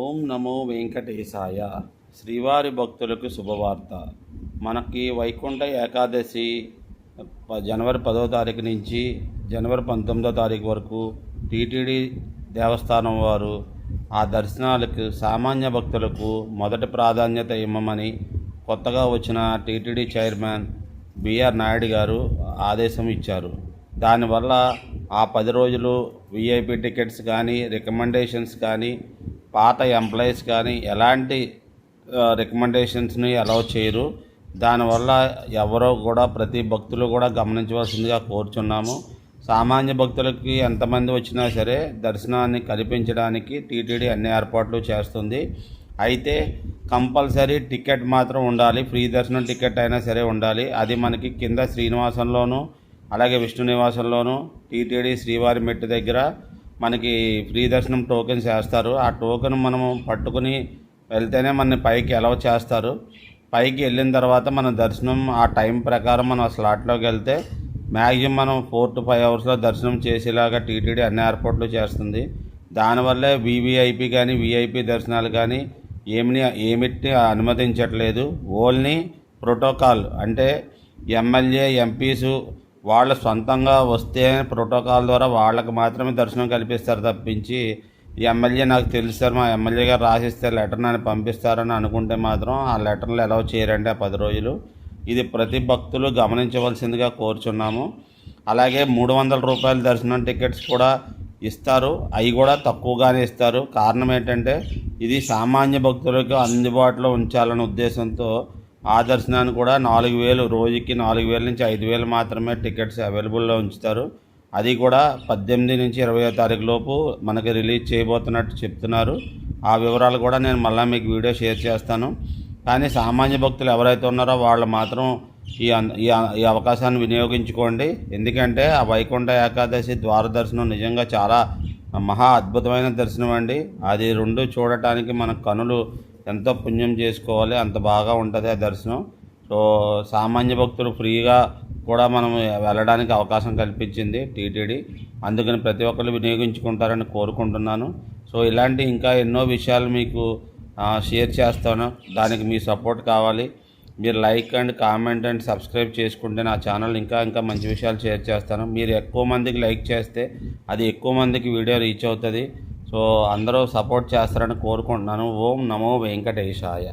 ఓం నమో వెంకటేశాయ. శ్రీవారి భక్తులకు శుభవార్త. మనకి వైకుంఠ ఏకాదశి జనవరి పదో తారీఖు నుంచి జనవరి పంతొమ్మిదో తారీఖు వరకు టీటీడీ దేవస్థానం వారు ఆ దర్శనాలకు సామాన్య భక్తులకు మొదటి ప్రాధాన్యత ఇవ్వమని కొత్తగా వచ్చిన టీటీడీ చైర్మన్ బిఆర్ నాయుడు గారు ఆదేశం ఇచ్చారు. దానివల్ల ఆ పది రోజులు విఐపి టికెట్స్ కానీ రికమెండేషన్స్ కానీ పాత ఎంప్లాయీస్ కానీ ఎలాంటి రికమెండేషన్స్ని అలౌ చేయరు. దానివల్ల ఎవరో కూడా ప్రతి భక్తులు కూడా గమనించవలసిందిగా కోరుచున్నాము. సామాన్య భక్తులకి ఎంతమంది వచ్చినా సరే దర్శనాన్ని కల్పించడానికి టీటీడీ అన్ని ఏర్పాట్లు చేస్తుంది. అయితే కంపల్సరీ టికెట్ మాత్రం ఉండాలి. ఫ్రీ దర్శనం టికెట్ అయినా సరే ఉండాలి. అది మనకి కింద శ్రీనివాసంలోను అలాగే విష్ణు నివాసంలోను టీటీడీ శ్రీవారి మెట్టు దగ్గర మనకి ఫ్రీ దర్శనం టోకెన్స్ వేస్తారు ఆ టోకెన్ మనము పట్టుకుని వెళ్తేనే మన పైకి అలౌ చేస్తారు. పైకి వెళ్ళిన తర్వాత మన దర్శనం ఆ టైం ప్రకారం మనం ఆ స్లాట్లోకి వెళ్తే మ్యాక్సిమం మనం ఫోర్ టు ఫైవ్ అవర్స్లో దర్శనం చేసేలాగా టీటీడీ అన్ని ఏర్పాట్లు చేస్తుంది. దానివల్లే వివిఐపి కానీ విఐపి దర్శనాలు కానీ ఏమిని ఏమిటి అనుమతించట్లేదు. ఓన్లీ ప్రోటోకాల్ అంటే ఎమ్మెల్యే ఎంపీసు వాళ్ళు సొంతంగా వస్తే ప్రోటోకాల్ ద్వారా వాళ్ళకి మాత్రమే దర్శనం కల్పిస్తారు తప్పించి ఈ ఎమ్మెల్యే నాకు తెలుసు సార్ మా ఎమ్మెల్యే గారు రాసిస్తే లెటర్ నన్ను పంపిస్తారని అనుకుంటే మాత్రం ఆ లెటర్లు ఎలా చేయరండి ఆ పది రోజులు. ఇది ప్రతి భక్తులు గమనించవలసిందిగా కోరుచున్నాము. అలాగే మూడు వందల రూపాయల దర్శనం టికెట్స్ కూడా ఇస్తారు. అవి కూడా తక్కువగానే ఇస్తారు. కారణం ఏంటంటే ఇది సామాన్య భక్తులకు అందుబాటులో ఉంచాలనే ఉద్దేశంతో ఆ దర్శనాన్ని కూడా నాలుగు వేలు రోజుకి నాలుగు వేల నుంచి ఐదు వేలు మాత్రమే టికెట్స్ అవైలబుల్లో ఉంచుతారు. అది కూడా పద్దెనిమిది నుంచి ఇరవై తారీఖు లోపు మనకి రిలీజ్ చేయబోతున్నట్టు చెప్తున్నారు. ఆ వివరాలు కూడా నేను మళ్ళీ మీకు వీడియో షేర్ చేస్తాను. కానీ సామాన్య భక్తులు ఎవరైతే ఉన్నారో వాళ్ళు మాత్రం ఈ ఈ అవకాశాన్ని వినియోగించుకోండి. ఎందుకంటే ఆ వైకుంఠ ఏకాదశి ద్వార దర్శనం నిజంగా చాలా మహా అద్భుతమైన దర్శనం అండి. అది రెండు చూడటానికి మన కనులు ఎంతో పుణ్యం చేసుకోవాలి అంత బాగా ఉంటుంది ఆ దర్శనం. సో సామాన్య భక్తులు ఫ్రీగా కూడా మనం వెళ్ళడానికి అవకాశం కల్పించింది టీటీడీ. అందుకని ప్రతి ఒక్కరు వినియోగించుకుంటారని కోరుకుంటున్నాను. సో ఇలాంటి ఇంకా ఎన్నో విషయాలు మీకు షేర్ చేస్తాను. దానికి మీ సపోర్ట్ కావాలి. మీరు like and comment and subscribe చేసుకుంటే నా ఛానల్ ఇంకా ఇంకా మంచి విషయాలు షేర్ చేస్తాను. మీరు ఎక్కువ మందికి లైక్ చేస్తే అది ఎక్కువ మందికి వీడియో రీచ్ అవుతుంది. సో అందరూ సపోర్ట్ చేస్తారని కోరుకుంటున్నాను. ఓం నమో వెంకటేశాయ.